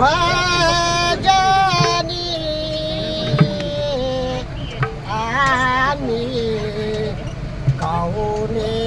ভজনি আমি কাউনে